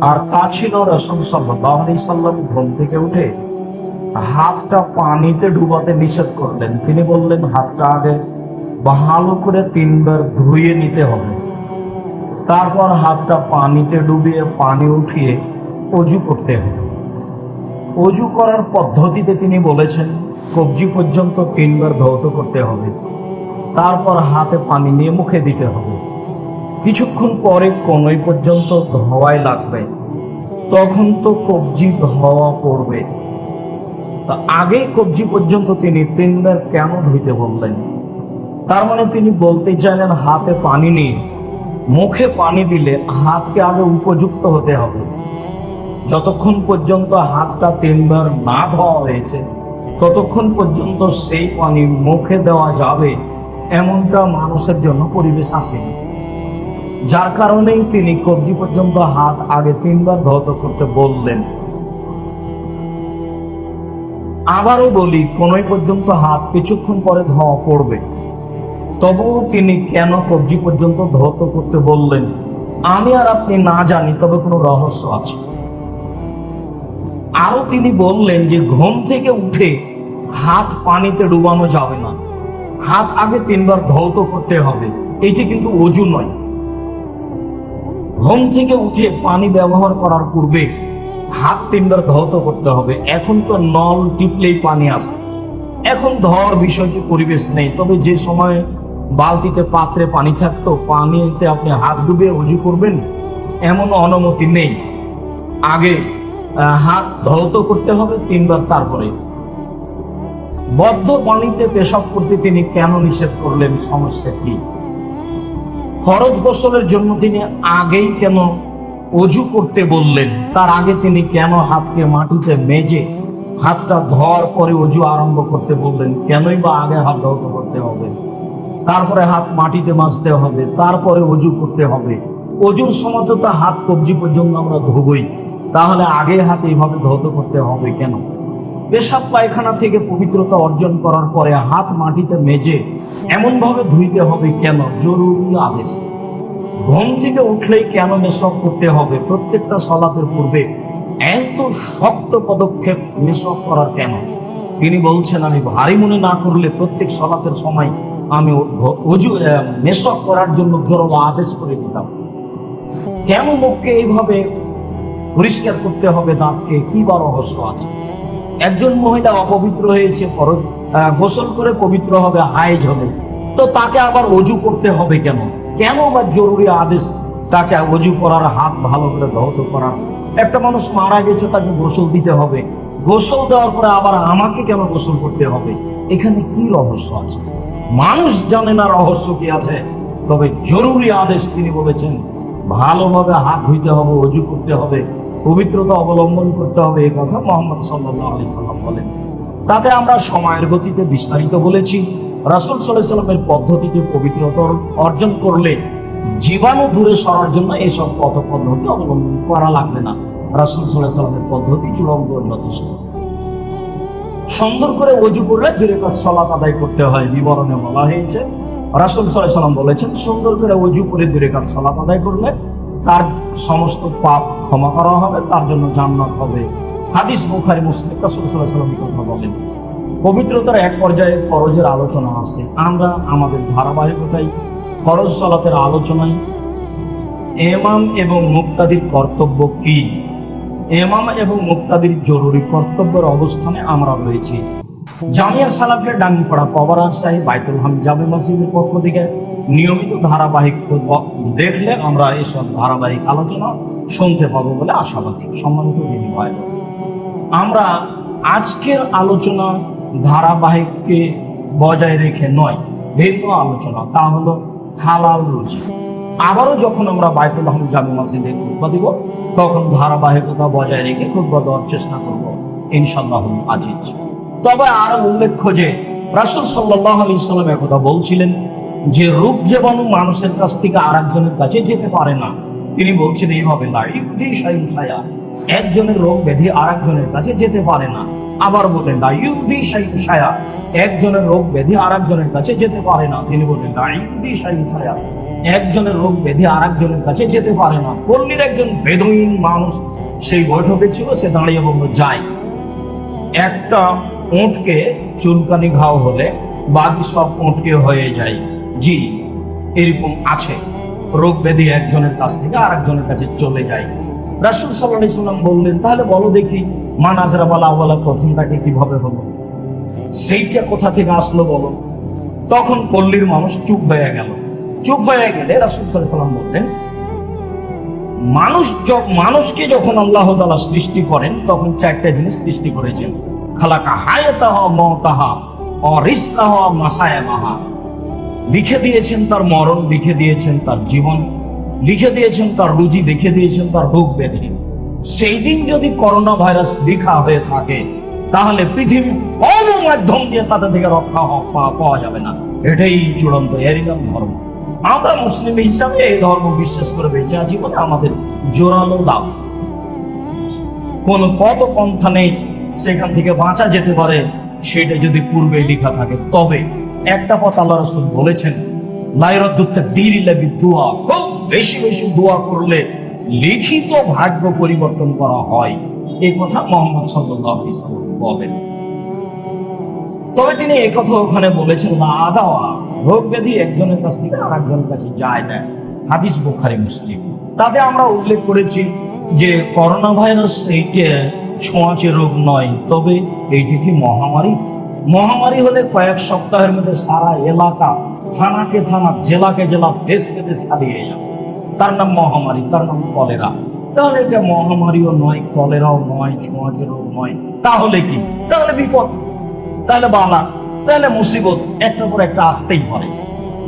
আর তা ছিল রসুল সাল্লাহ আলি সাল্লাম ঘুম থেকে উঠে হাতটা পানিতে ডুবাতে নিষেধ করলেন। তিনি বললেন, হাতটা আগে ভালো করে তিনবার ধুয়ে নিতে হবে। তারপর হাতটা পানিতে ডুবিয়ে পানি উঠিয়ে অজু করতে হবে। অজু করার পদ্ধতিতে তিনি বলেছেন, কবজি পর্যন্ত তিনবার ধৌত করতে হবে। তারপর হাতে পানি নিয়ে মুখে দিতে হবে। কিছুক্ষণ পরে কোনই পর্যন্ত ধোয়াই লাগবে। তখন তো কবজি ধোয়া পড়বে। তা আগে কবজি পর্যন্ত তিনি তিনবার কেন ধুইতে বললেন? তার মানে তিনি বলতে চাইলেন, হাতে পানি নেই। মুখে পানি দিলে হাতকে আগে উপযুক্ত হতে হবে। যতক্ষণ পর্যন্ত হাতটা তিনবার না ধোয়া হয়েছে, ততক্ষণ পর্যন্ত সেই পানি মুখে দেওয়া যাবে, এমনটা মানুষের জন্য পরিবেশ আসেনি। যার কারণেই তিনি কবজি পর্যন্ত হাত আগে তিনবার ধৌত করতে বললেন। আবারও বলি, কোনই পর্যন্ত হাত কিছুক্ষণ পরে ধোয়া পড়বে। তবুও তিনি কেন কবজি পর্যন্ত ধৌত করতে বললেন? আমি আর আপনি না জানি, তবে কোনো রহস্য আছে। আরও তিনি বললেন যে, ঘুম থেকে উঠে হাত পানিতে ডুবানো যাবে না। হাত আগে তিনবার ধৌত করতে হবে। এটি কিন্তু অজু নয়। ঘুম থেকে উঠে পানি ব্যবহার করার পূর্বে হাত তিনবার ধৌত করতে হবে। এখন তো নল টিপলেই পানি আসে এখন ধর বিষয়টি পরিবেশ নেই। তবে যে সময় বালতিতে পাত্রে পানি থাকতো, পানিতে আপনি হাত ডুবে উজু করবেন, এমন অনুমতি নেই। আগে হাত ধৌত করতে হবে তিনবার তারপরে। বদ্ধ পানিতে পেশাব করতে তিনি কেন নিষেধ করলেন? সমস্যা কি? ফরজ গোসলের জন্য তিনি আগেই কেন অজু করতে বললেন? তার আগে তিনি কেন হাতকে মাটিতে মেজে হাতটা ধর করে অজু আরম্ভ করতে বললেন? কেনই বা আগে হাত ধৌত করতে হবে? তারপরে হাত মাটিতে মাজতে হবে, তারপরে অজু করতে হবে। অজুর সময় তো হাত কবজি পর্যন্ত আমরা ধোবই। তাহলে আগে হাত এইভাবে ধৌত করতে হবে কেন? পেশাব পায়খানা থেকে পবিত্রতা অর্জন করার পরে হাত মাটিতে মেজে এমনভাবে ধুইতে হবে কেন? জরুরি আদেশ। ঘুম থেকে উঠলেই কেন মেসক করতে হবে? প্রত্যেকটা সলাতের পূর্বে এত শক্ত পদক্ষেপ মেসক করার কেন? তিনি বলছেন, আমি ভারী মনে না করলে প্রত্যেক সলাতের সময় আমি অজু মেসক করার জন্য জোরালো আদেশ করে দিতাম। কেন মুখকে এইভাবে পরিষ্কার করতে হবে? দাঁতকে কি বা রহস্য আছে? একজন মহিলা অপবিত্র হয়েছে গোসল করে পবিত্র হবে হাইজ হবে। তো তাকে আবার অজু করতে হবে কেন? কেন বা জরুরি আদেশ? তাকে অজু করার হাত ভালো করে ধৌত করার একটা মানুষ মারা গেছে, তাকে গোসল দিতে হবে। গোসল দেওয়ার পরে আবার আমাকে কেন গোসল করতে হবে? এখানে কি রহস্য আছে? মানুষ জানে না রহস্য কি আছে। তবে জরুরি আদেশ তিনি বলেছেন, ভালোভাবে হাত ধুইতে হবে, অজু করতে হবে, পবিত্রতা অবলম্বন করতে হবে, এই কথা মোহাম্মদ সাল্লাহ আলি সাল্লাম বলেন। তাতে আমরা সময়ের গতিতে বিস্তারিত বলেছি। রাসুল সাল্লামের পদ্ধতিতে পবিত্রতা অর্জন করলে জীবাণু দূরে সরার জন্য এইসব পথ পদ্ধতি অবলম্বন করা লাগবে না। রাসুল সাল্লামের পদ্ধতি চূড়ান্ত যথেষ্ট। সুন্দর করে অজু করলে দূরে কাজ সলাত আদায় করতে হয়, বিবরণে বলা হয়েছে। রাসুল সাল্লাম বলেছেন, সুন্দর করে অজু করে দূরে কাজ সলাত আদায় করলে তার সমস্ত পাপ ক্ষমা করা হবে, তার জন্য জান্নাত হবে। হাদিস বুখারি, মুসলিম রাসুল সাল্লাহ সাল্লাম কথা বলেন। পবিত্রতার এক পর্যায়ে ফরজের আলোচনা আছে আমরা আমাদের ধারাবাহিকতায় ফরজ সলাতের আলোচনায় এমাম এবং মুক্তাদির কর্তব্য কি? এমাম এবং মুক্তাদির জরুরি কর্তব্যের অবস্থানে আমরা রয়েছি। জামিয়া সালাফের ডাঙ্গিপাড়া কবরাজ সাহেব বাইতুল হাম জামে মসজিদের পক্ষ থেকে নিয়মিত ধারাবাহিক দেখলে আমরা এসব ধারাবাহিক আলোচনা শুনতে পাবো বলে আশাবাদী। সম্মানিত দিদি ভাই, আমরা আজকের আলোচনা ধারাবাহিককে বজায় রেখে নয়, ভিন্ন আলোচনা, তা হলো হালাল রুজি। আবারও যখন আমরা বায়তুল আহম জামি মসজিদে খুতবা দিব, তখন ধারাবাহিকতা বজায় রেখে খুতবা দেওয়ার চেষ্টা করব ইনশাল্লাহ আজিজ। তবে আরও উল্লেখ্য যে, রাসুল সাল্লাহ আলি ইসলাম একথা বলছিলেন যে, রূপ জীবাণু মানুষের কাছ থেকে আর একজনের কাছে যেতে পারে না, তিনি বলছেন এইভাবে না একজনের রোগ ব্যাধি আর একজনের কাছে যেতে পারে না। আবার বলেন না ইউদি সাইম সায়া একজনের রোগ ব্যাধি আর একজনের কাছে যেতে পারে না। তিনি বলেন না ইউদি সাইম সায়া একজনের রোগ বেঁধে আর একজনের কাছে যেতে পারে না। পল্লীর একজন বেদইন মানুষ সেই বৈঠকে ছিল, সে দাঁড়িয়ে বলল, যাই। একটা উঁটকে চুলকানি ঘাও হলে বাকি সব উঁটকে হয়ে যায়। জি, এরকম আছে। রোগ ব্যাধি একজনের কাছ থেকে আর একজনের কাছে চলে যায়। রাসুল সাল্লাহ সাল্লাম বললেন, তাহলে বলো দেখি মা নাজরা বলা বলা প্রথমটাকে কীভাবে হলো? সেইটা কোথা থেকে আসলো বলো? তখন পল্লীর মানুষ চুপ হয়ে গেল। চুপ হয়ে গেলে রাসুল সাল্লাম বললেন, মানুষ মানুষকে যখন আল্লাহ তালা সৃষ্টি করেন, তখন চারটা জিনিস সৃষ্টি করেছেন। খালাকা হায়াতাহ মতাহা অরিস্তাহ মাসায়ামাহা। লিখে দিয়েছেন তার মরণ, লিখে দিয়েছেন তার জীবন, লিখে দিয়েছেন তার রুজি, লিখে দিয়েছেন তার রোগ ব্যাধি। সেই দিন যদি করোনা ভাইরাস লেখা হয়ে থাকে, তাহলে পৃথিবীর কোনো মাধ্যম দিয়ে তাদের থেকে রক্ষা পাওয়া- যাবে না। এটাই চূড়ান্ত এরই ধর্ম। আমরা মুসলিম হিসাবে এই ধর্ম বিশ্বাস করে বেঁচে আছি বলে আমাদের জোরালো লাভ কোন পথ পন্থা নেই, সেখান থেকে বাঁচা যেতে পারে, সেটা যদি পূর্বে লেখা থাকে। তবে একটা পথ আল্লাহ রসুল বলেছেন, লাইরদ্দুত্তা দিরিলাবি দোয়া। খুব বেশি বেশি দোয়া করলে লিখিত ভাগ্য পরিবর্তন করা হয়। এই কথা মোহাম্মদ সাল্লাহ বলেন। তবে তিনি একথা ওখানে বলেছেন, না, আদাওয়া, রোগ ব্যাধি একজনের কাছ থেকে আর একজনের কাছে যায় না। হাদিস বুখারি, মুসলিম। তাতে আমরা উল্লেখ করেছি যে করোনা ভাইরাস এইটা ছোঁয়াচে রোগ নয়, তবে এইটা কি মহামারী? মহামারী হলে কয়েক সপ্তাহের মধ্যে সারা এলাকা থানাকে থানা, জেলাকে জেলা, দেশকে দেশ হারিয়ে যাবে। তার নাম মহামারী, তার নাম কলেরা। তাহলে এটা মহামারীও নয়, কলেরাও নয় ছোঁয়াচে রোগ নয়। তাহলে কি? তাহলে বিপদ। তাহলে বালা। তাহলে মুসিবত। একটা পর একটা আসতেই পারে।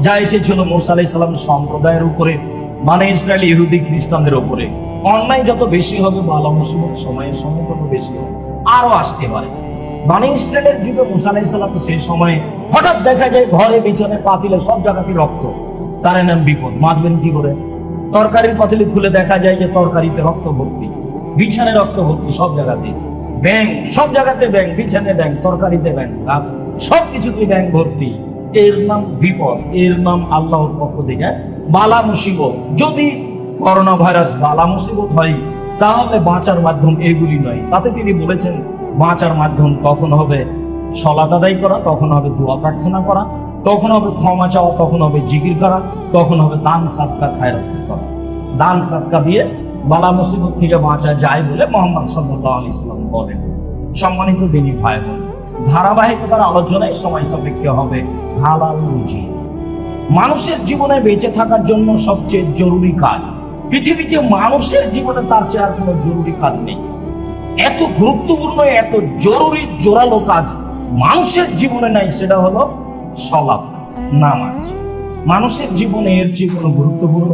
যা এসেছিল মোসা আলাই সালাম সম্প্রদায়ের উপরে মানে ইসরায়েল ইহুদি খ্রিস্টানদের উপরে। অন্যায় যত বেশি হবে, বালা মুসিবত সময়ের সময় তত বেশি হবে। আরও আসতে পারে। মানে ইসরায়েলের যুগে মুসা আলাই সালাম সেই সময়ে হঠাৎ দেখা যায়, ঘরে বিছানে পাতিলে সব জায়গাতে রক্ত। তার নাম বিপদ। মাছবেন কি করে? তরকারির পাতিলি খুলে দেখা যায় যে তরকারিতে রক্ত ভর্তি বিছানে রক্ত ভর্তি সব জায়গাতে ব্যাং সব জায়গাতে ব্যাং বিছানে ব্যাং তরকারিতে ব্যাং সব কিছুতে ব্যাং ভর্তি। এর নাম বিপদ, এর নাম আল্লাহর পক্ষ থেকে বালা মুসিবত। যদি করোনা ভাইরাস বালা মুসিবত হয়, তাহলে বাঁচার মাধ্যম এগুলি নয়। তাতে তিনি বলেছেন, বাঁচার মাধ্যম তখন হবে সলাত আদায় করা, তখন হবে দোয়া প্রার্থনা করা, তখন হবে ক্ষমা চাওয়া, তখন হবে জিকির করা। তখন হবে দান সাদকা খায়রাত করা। দান সাদকা দিয়ে বালা মুসিবত থেকে বাঁচা যায় বলে মোহাম্মদ সাল্লাহ আলি সাল্লাম বলেন। সম্মানিত দিনী ভাই বোন ধারাবাহিকতার আলোচনায় সময় সাপেক্ষে হবে হালাল রুজি মানুষের জীবনে বেঁচে থাকার জন্য সবচেয়ে জরুরি কাজ, পৃথিবীতে মানুষের জীবনে তার চেয়ে আর কোনো জরুরি কাজ নেই। এত গুরুত্বপূর্ণ, এত জরুরি, জোরালো কাজ মানুষের জীবনে নাই, সেটা হলো সলাপ নামাজ। মানুষের জীবনে এর চেয়ে কোনো গুরুত্বপূর্ণ,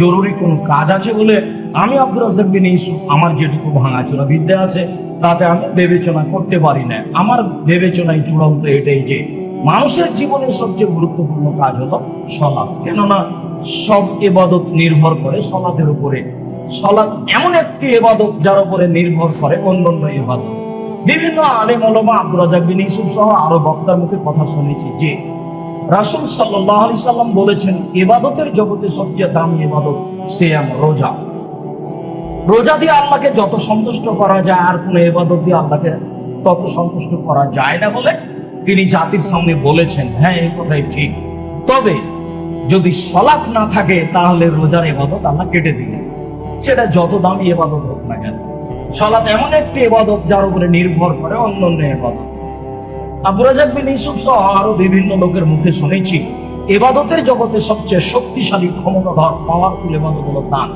জরুরি কোনো কাজ আছে বলে আমি আব্দুর রাজ্জাক বিন ইসু আমার যেটুকু ভাঙাচোরা বিদ্যা আছে, তাতে আমি বিবেচনা করতে পারি না। আমার বিবেচনায় চূড়ান্ত এটাই যে, মানুষের জীবনের সবচেয়ে গুরুত্বপূর্ণ কাজ হলো সলাপ কেননা, সব এবাদত নির্ভর করে সলাতের উপরে। সলাৎ এমন একটি এবাদত যার উপরে নির্ভর করে অন্যান্য এবাদত বিভিন্ন আলেম ওলমা আব্দুল বিন ইসুফ সহ আরও বক্তার মুখে কথা শুনেছি যে রাসূল সাল্লাল্লাহু আলাইহি সাল্লাম বলেছেন এবাদতের জগতে সবচেয়ে দামি ইবাদত সিয়াম, রোজা। রোজা দিয়ে আল্লাহকে যত সন্তুষ্ট করা যায়, আর কোনো এবাদত দিয়ে আল্লাহকে তত সন্তুষ্ট করা যায় না বলে তিনি জাতির সামনে বলেছেন। হ্যাঁ এই কথাই ঠিক। তবে যদি সলাপ না থাকে, তাহলে রোজার ইবাদত আল্লাহ কেটে দিলেন সেটা যত দামি এবাদত হোক না কেন। সলাত এমন একটি এবাদত যার উপরে নির্ভর করে অন্য অন্য এবাদত আবু রাজাক বিন ইউসুফ সহ আরও বিভিন্ন লোকের মুখে শুনেছি, এবাদতের জগতে সবচেয়ে শক্তিশালী ক্ষমতাধর পাওয়ারফুল এবাদত হলো দান।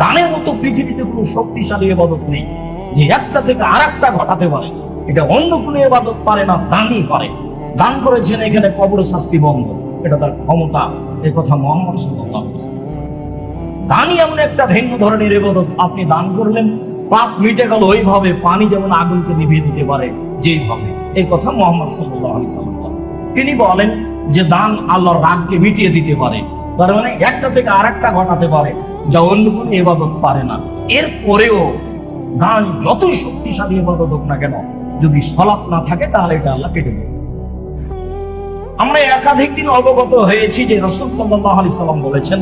দানের মতো পৃথিবীতে কোনো শক্তিশালী এবাদত নেই, যে একটা থেকে আর ঘটাতে পারে। এটা অন্য কোনো এবাদত পারে না, দানই পারে। দান করেছেন এখানে কবর শাস্তি বন্ধ, এটা তার ক্ষমতা, এ কথা মোহাম্মদ ওয়াসাল্লাম। দানই এমন একটা ভিন্ন ধরনের এবাদত, আপনি দান করলেন, পাপ মিটে গেল, ওইভাবে পানি যেমন আগুনকে নিভিয়ে দিতে পারে যেইভাবে এই কথা মোহাম্মদ সাল্লাম তিনি বলেন যে দান আল্লাহর রাগকে মিটিয়ে দিতে পারে। তার মানে একটা থেকে আরেকটা ঘটাতে পারে, যা অন্য কোনো এবাদত পারে না। এর পরেও দান যতই শক্তিশালী এবাদত হোক না কেন, যদি সলাপ না থাকে, তাহলে এটা আল্লাহ কেটে দেবে। আমরা একাধিক দিন অবগত হয়েছি যে রসুল সাল্লাহ আলি সাল্লাম বলেছেন,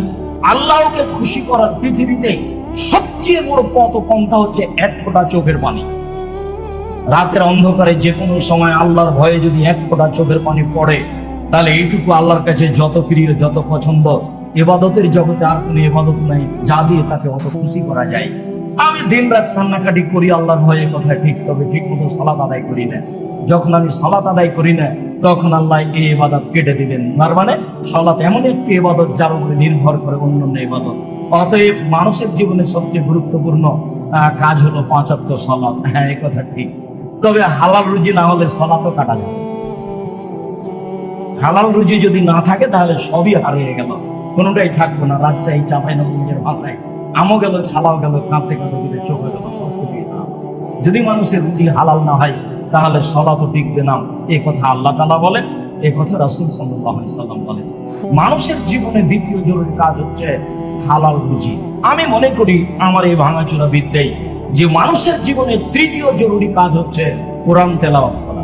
আল্লাহকে খুশি করার পৃথিবীতে সবচেয়ে বড় পথ পন্থা হচ্ছে এক ফোঁটা চোখের পানি। রাতের অন্ধকারে যে কোনো সময় আল্লাহর ভয়ে যদি এক ফোঁটা চোখের পানি পড়ে, তাহলে এইটুকু আল্লাহর কাছে যত প্রিয়, যত পছন্দ, এবাদতের জগতে আর কোনো এবাদত নাই, যা দিয়ে তাকে অত খুশি করা যায়। আমি দিন রাত কান্নাকাটি করি, আল্লাহর ভয়ে কথা ঠিক, তবে ঠিক মতো সালাত আদায় করি না। যখন আমি সালাত আদায় করি না, তখন আল্লাহ এই এবাদত কেটে দিবেন। তার মানে সালাত এমন একটি এবাদত, যার উপরে নির্ভর করে অন্যান্য এবাদত। অতএব মানুষের জীবনে সবচেয়ে গুরুত্বপূর্ণ কাজ হলো পাঁচাত্তর সলাৎ হ্যাঁ এই কথা ঠিক। তবে হালাল রুজি না হলে সলাতও কাটা যাবে। হালাল রুজি যদি না থাকে, তাহলে সবই হারিয়ে গেল। কোনোটাই থাকবে না। রাজশাহী চাপাই নবীর ভাষায় আমও গেল, ছালাও গেল, কাঁদতে কাঁদতে দিলে চোখে গেল, সব কিছুই না। যদি মানুষের রুজি হালাল না হয়, তাহলে সলা তো টিকবে না। এ কথা আল্লাহ তালা বলেন, এ কথা রাসুল সাল্লাহ সাল্লাম বলেন। মানুষের জীবনে দ্বিতীয় জরুরি কাজ হচ্ছে হালাল রুজি। আমি মনে করি আমার এই ভাঙাচোরা বিদ্যায় যে মানুষের জীবনে তৃতীয় জরুরি কাজ হচ্ছে কোরআন তেলাওয়াত করা।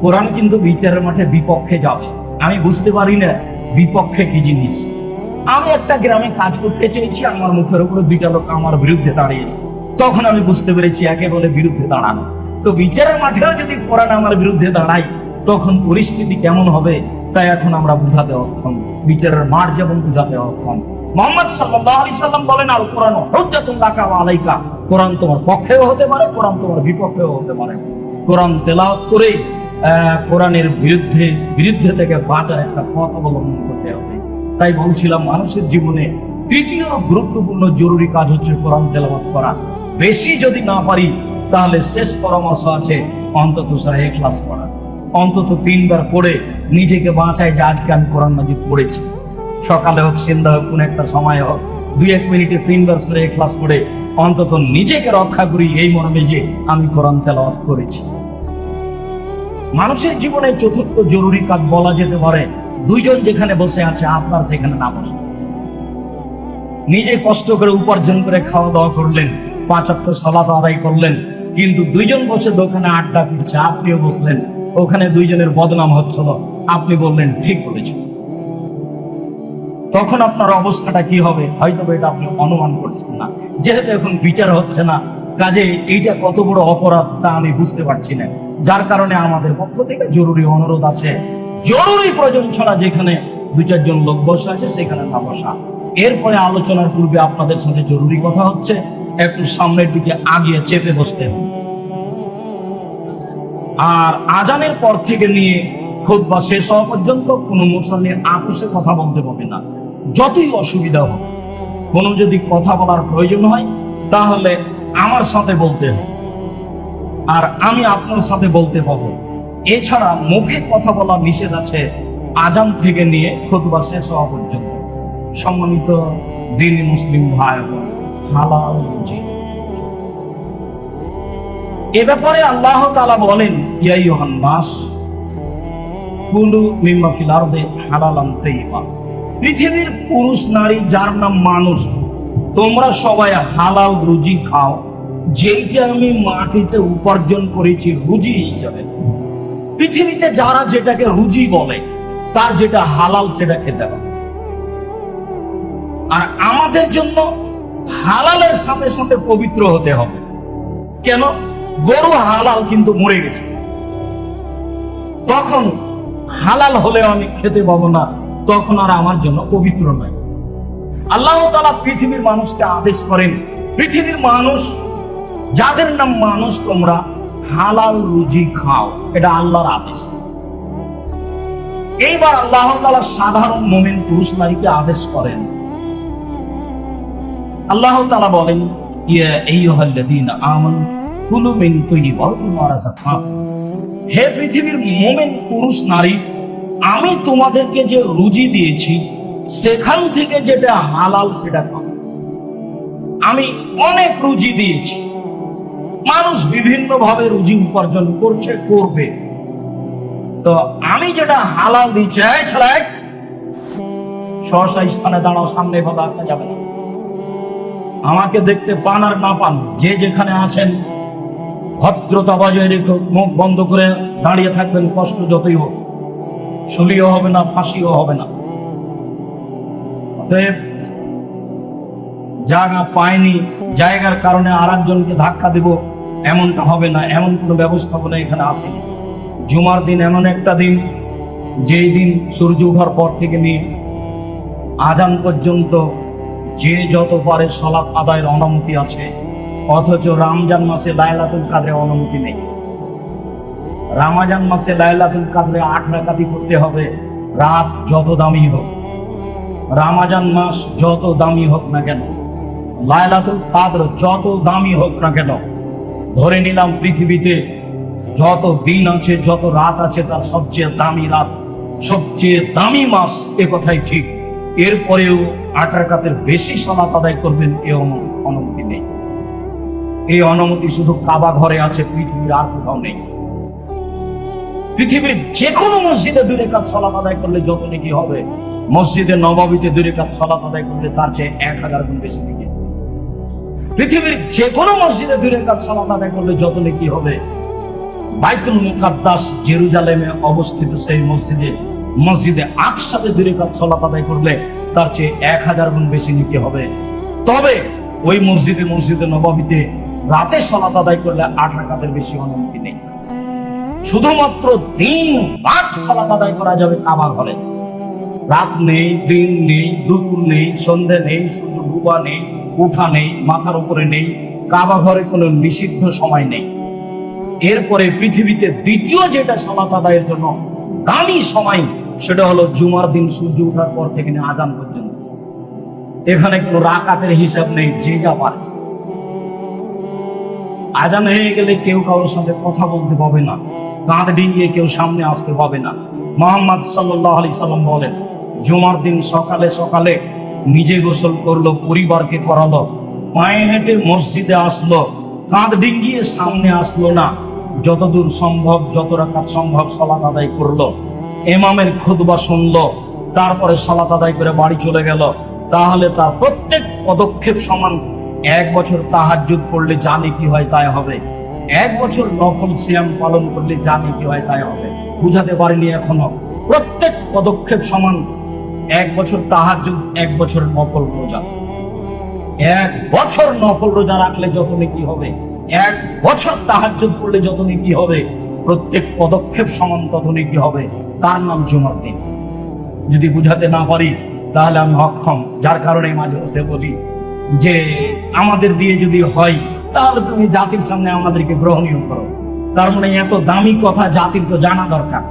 কোরআন কিন্তু বিচারের মাঠে বিপক্ষে যাবে। আমি বুঝতে পারি না বিপক্ষে কি জিনিস। আমি একটা গ্রামে কাজ করতে চেয়েছি, আমার মুখের উপরে দুইটা লোক আমার বিরুদ্ধে দাঁড়িয়েছে। তখন আমি বুঝতে পেরেছি একে বলে বিরুদ্ধে দাঁড়ানো। তো বিচারের মাঠেও যদি কোরআন আমার বিরুদ্ধে দাঁড়ায়, তখন পরিস্থিতি কেমন হবে তাই এখন আমরা বুঝাতে অক্ষম। বিচারের মাঠ যেমন বুঝাতে অক্ষম মোহাম্মদ সাল্লাহ আলি সাল্লাম বলেন কোরআন ওয়া আলাইকা। কোরআন তোমার পক্ষেও হতে পারে, কোরআন তোমার বিপক্ষেও হতে পারে। কোরআন তেলাওয়াত করে কোরআনের বিরুদ্ধে বিরুদ্ধে থেকে বাঁচার একটা পথ অবলম্বন করতে হবে। তাই বলছিলাম, মানুষের জীবনে তৃতীয় গুরুত্বপূর্ণ জরুরি কাজ হচ্ছে কোরআন তেলাওয়াত করা। বেশি যদি না পারি, তাহলে শেষ পরামর্শ আছে, অন্তত সাহে ক্লাস পড়া। অন্তত তিনবার পড়ে নিজেকে বাঁচায় যে আজকে আমি কোরআন মাজিদ পড়েছি। সকালে হোক, সন্ধ্যা হোক, কোন একটা সময় হোক, দুই এক মিনিটে তিনবার সুরে ক্লাস পড়ে অন্তত নিজেকে রক্ষা করি, এই মর্মে যে আমি কোরআন তেলাওয়াত করেছি। মানুষের জীবনে চতুর্থ জরুরি কাজ বলা যেতে পারে, দুইজন যেখানে বসে আছে, আপনার সেখানে না বসে। নিজে কষ্ট করে উপার্জন করে খাওয়া দাওয়া করলেন পাঁচাত্তর সালাত আদায় করলেন, কিন্তু দুইজন বসে দোকানে আড্ডা পিটছে আপনিও বসলেন, ওখানে দুইজনের বদনাম হচ্ছিল, আপনি বললেন, ঠিক বলেছেন তখন আপনার অবস্থাটা কি হবে? হয়তো এটা আপনি অনুমান করছেন না। যেহেতু এখন বিচার হচ্ছে না, কাজে এইটা কত বড় অপরাধ তা আমি বুঝতে পারছি না। যার কারণে আমাদের পক্ষ থেকে জরুরি অনুরোধ আছে। জরুরি প্রয়োজন ছাড়া যেখানে দু চারজন লোক বসে আছে, সেখানে না বসা। এরপরে আলোচনার পূর্বে আপনাদের সাথে জরুরি কথা হচ্ছে। একটু সামনের দিকে আগিয়ে চেপে বসতে আর আজানের পর থেকে নিয়ে খোদ বা শেষ হওয়া পর্যন্ত কোনো মুসল্লির আপোষে কথা বলতে পারবে না। যতই অসুবিধা হোক, কোনো যদি কথা বলার প্রয়োজন হয়, তাহলে আমার সাথে বলতে হবে। আর আমি আপনার সাথে বলতে পাবো এছাড়া মুখে কথা বলা নিষেধ আছে, আজান থেকে নিয়ে খুতবা শেষ হওয়া পর্যন্ত। সম্মানিত দিন মুসলিম ভাই বোন হালাল এ ব্যাপারে আল্লাহ তালা বলেন ইয়াই নাস, কুলু মিম্মা আরদি হালালান তাইয়্যিবা পৃথিবীর পুরুষ, নারী, যার নাম মানুষ, তোমরা সবাই হালাল রুজি খাও, যেইটা আমি মাটিতে উপার্জন করেছি রুজি হিসাবে। পৃথিবীতে যারা যেটাকে রুজি বলে, তার যেটা হালাল সেটা খেতে হবে। আর আমাদের জন্য হালালের সাথে সাথে পবিত্র হতে হবে। কেন? গরু হালাল কিন্তু মরে গেছে। তখন হালাল হলে আমি খেতে পাবো না। তখন আর আমার জন্য পবিত্র নয়। আল্লাহ তালা পৃথিবীর মানুষকে আদেশ করেন, পৃথিবীর মানুষ, যাদের নাম মানুষ তোমরা হালাল রুজি খাও, এটা আল্লাহর আদেশ। এইবার আল্লাহ তালা সাধারণ মোমেন পুরুষ নারীকে আদেশ করেন। আল্লাহ তালা বলেন হে পৃথিবীর মোমেন পুরুষ নারী আমি তোমাদেরকে যে রুজি দিয়েছি, সেখান থেকে যেটা হালাল সেটা খাও। আমি অনেক রুজি দিয়েছি। মানুষ বিভিন্ন ভাবে রুজি উপার্জন করছে, করবে। তো আমি যেটা হালাল দিচ্ছি এই ছেলে সহসা স্থানে দাঁড়াও, সামনে ভাবে আসা যাবে না। আমাকে দেখতে পান আর না পান, যে যেখানে আছেন, ভদ্রতা বজায় রেখে, মুখ বন্ধ করে দাঁড়িয়ে থাকবেন, কষ্ট যতই হোক। শুলিও হবে না, ফাঁসিও হবে না। অতএব জায়গা পায়নি জায়গার কারণে আর একজনকে ধাক্কা দেব, এমনটা হবে না, এমন কোনো ব্যবস্থাপনা এখানে আসেনি। জুমার দিন এমন একটা দিন, যেই দিন সূর্য ওঠার পর থেকে নিয়ে আজান পর্যন্ত যে যত পারে সলাপ আদায়ের অনুমতি আছে, অথচ রমজান মাসে লাইলাতুল কাদের অনুমতি নেই। রামাজান মাসে লাইলাতুল কাদরে আট রাকাতি করতে হবে। রাত যত দামি হোক, রামাজান মাস যত দামি হোক না কেন, লাইলাতুল কাদর যত দামি হোক না কেন, ধরে নিলাম পৃথিবীতে যত দিন আছে, যত রাত আছে, তার সবচেয়ে দামি রাত, সবচেয়ে দামি মাস এ কথাই ঠিক। এরপরেও আট রাকাতের বেশি সলাত আদায় করবেন এ অনুমতি নেই। এই অনুমতি শুধু কাবা ঘরে আছে, পৃথিবীর আর কোথাও নেই। পৃথিবীর যে কোনো মসজিদে দুই রেখাত সলাত আদায় করলে যত নাকি হবে? মসজিদে নবাবিতে দুই রেখাত সলাত আদায় করলে তার চেয়ে এক হাজার গুণ বেশি নাকি পৃথিবীর যে কোনো মসজিদে দুই রেখাত সলাত আদায় করলে যত নাকি হবে? বাইতুল মুকাদ্দাস জেরুজালেমে অবস্থিত সেই মসজিদে মসজিদে আকসাতে দুই রেখাত সলাত আদায় করলে তার চেয়ে এক হাজার গুণ বেশি নাকি হবে? তবে ওই মসজিদে মসজিদে নবাবিতে রাতে সলাত আদায় করলে আট রাকাতের বেশি অনুমতি নেই। শুধুমাত্র দিন রাত সালাত আদায় করা যাবে কাবা ঘরে রাত নেই, দিন নেই, দুপুর নেই, সন্ধে নেই সূর্য ডুবা নেই, উঠা নেই, মাথার উপরে নেই, কাবা ঘরে কোনো নিষিদ্ধ সময় নেই। এরপরে পৃথিবীতে দ্বিতীয় যেটা সালাত আদায়ের জন্য দামি সময়, সেটা হলো জুমার দিন সূর্য ওঠার পর থেকে নিয়ে আজান পর্যন্ত। এখানে কোনো রাকাতের হিসাব নেই, যে যা পারে। আজান হয়ে গেলে কেউ কারোর সাথে কথা বলতে পাবে না। কাঁধ ডিঙ্গিয়ে কেউ সামনে আসতে পাবে না। মোহাম্মদ সাল্লাহ সাল্লাম বলেন, জুমার দিন সকালে সকালে নিজে গোসল করল, পরিবারকে করালো, পায়ে হেঁটে মসজিদে আসলো কাঁধ ডিঙ্গিয়ে সামনে আসলো না। যতদূর সম্ভব, যত রাকাত সম্ভব সলাত আদায় করল। এমামের খুদবা শুনলো, তারপরে সলাত আদায় করে বাড়ি চলে গেল। তাহলে তার প্রত্যেক পদক্ষেপ সমান এক বছর তাহাজ্জুদ পড়লে জানে কি হয় তাই হবে? এক বছর নফল সিয়াম পালন করলে জানে কি হয় তাই হবে। বুঝাতে পারিনি এখনও। প্রত্যেক পদক্ষেপ সমান। এক বছর তাহাজ্জুদ এক বছর নফল রোজা। এক বছর নফল রোজা রাখলে যত কি হবে, এক বছর তাহাজ্জুদ পড়লে যত কি হবে, প্রত্যেক পদক্ষেপ সমান তত কি হবে। তার নাম জুমার দিন। যদি বুঝাতে না পারি, তাহলে আমি অক্ষম। যার কারণে মাঝে মধ্যে বলি যে, আমাদের দিয়ে যদি হয় তাহলে তুমি জাতির সামনে আমাদেরকে গ্রহণীয় করো। তার মানে এত দামি কথা জাতির তো জানা দরকার।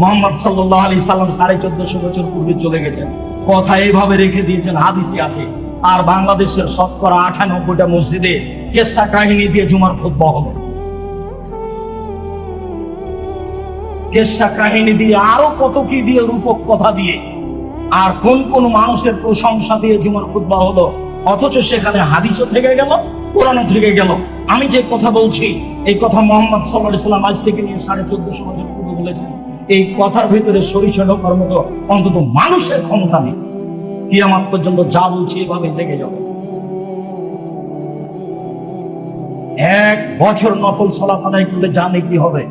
মোহাম্মদ সাল্লাহ আলি সাল্লাম সাড়ে চোদ্দশো বছর পূর্বে চলে গেছেন। কথা এইভাবে রেখে দিয়েছেন, হাদিসি আছে। আর বাংলাদেশের শতকরা আঠানব্বইটা মসজিদে কেসা কাহিনী দিয়ে জুমার খুদ্ হবে কেসা কাহিনী দিয়ে আরও কত কি দিয়ে, রূপক কথা দিয়ে, আর কোন কোন মানুষের প্রশংসা দিয়ে জুমার খুদ্া হলো। অথচ সেখানে হাদিসও থেকে গেল। কোরআনও থেকে গেল। আমি যে কথা বলছি, এই কথা মোহাম্মদ সাল্লাহ সাল্লাম আজ থেকে নিয়ে সাড়ে চোদ্দশো বছর পূর্বে বলেছেন। এই কথার ভিতরে সরিষা ঢোকার মতো অন্তত মানুষের ক্ষমতা নেই। কিয়ামাত পর্যন্ত যা বলছি এভাবে লেগে যাবে। এক বছর নকল সলাফ আদায় করলে জানে কি হবে?